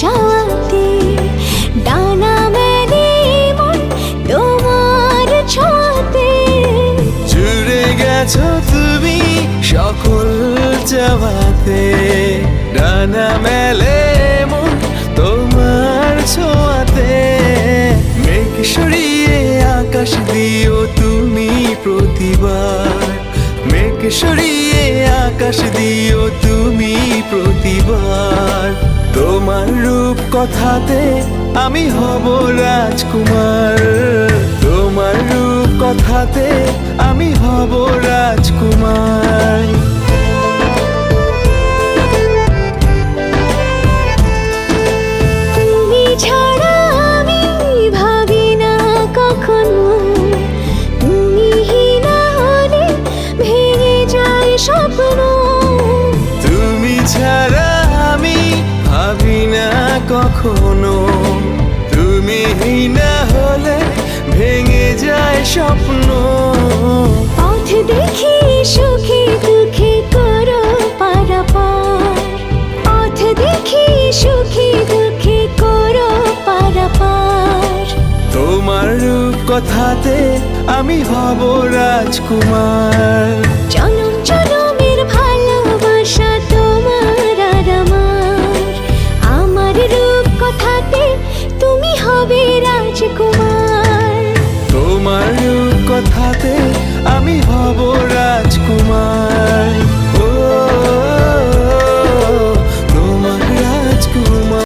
চাওয়াতে ডানা মেলে মন তোমার ছোঁয়াতে। জুড়ে গেছো তুমি সকল চাওয়াতে। ডানা মেলে মন তোমার ছোঁয়াতে। মেঘ সরিয়ে আকাশ দিও তুমি প্রতিবার। মেঘ সরিয়ে আকাশ দিও তুমি প্রতিবার। কথাতে আমি হব রাজকুমার। কখনো তুমি না হলে ভেঙে যায় স্বপ্ন। পথ দেখি সুখে দুঃখে করো পারাপার। পথ দেখি সুখে দুঃখে করো পারাপার। তোমার রূপ কথাতে আমি হব রাজকুমার। জনম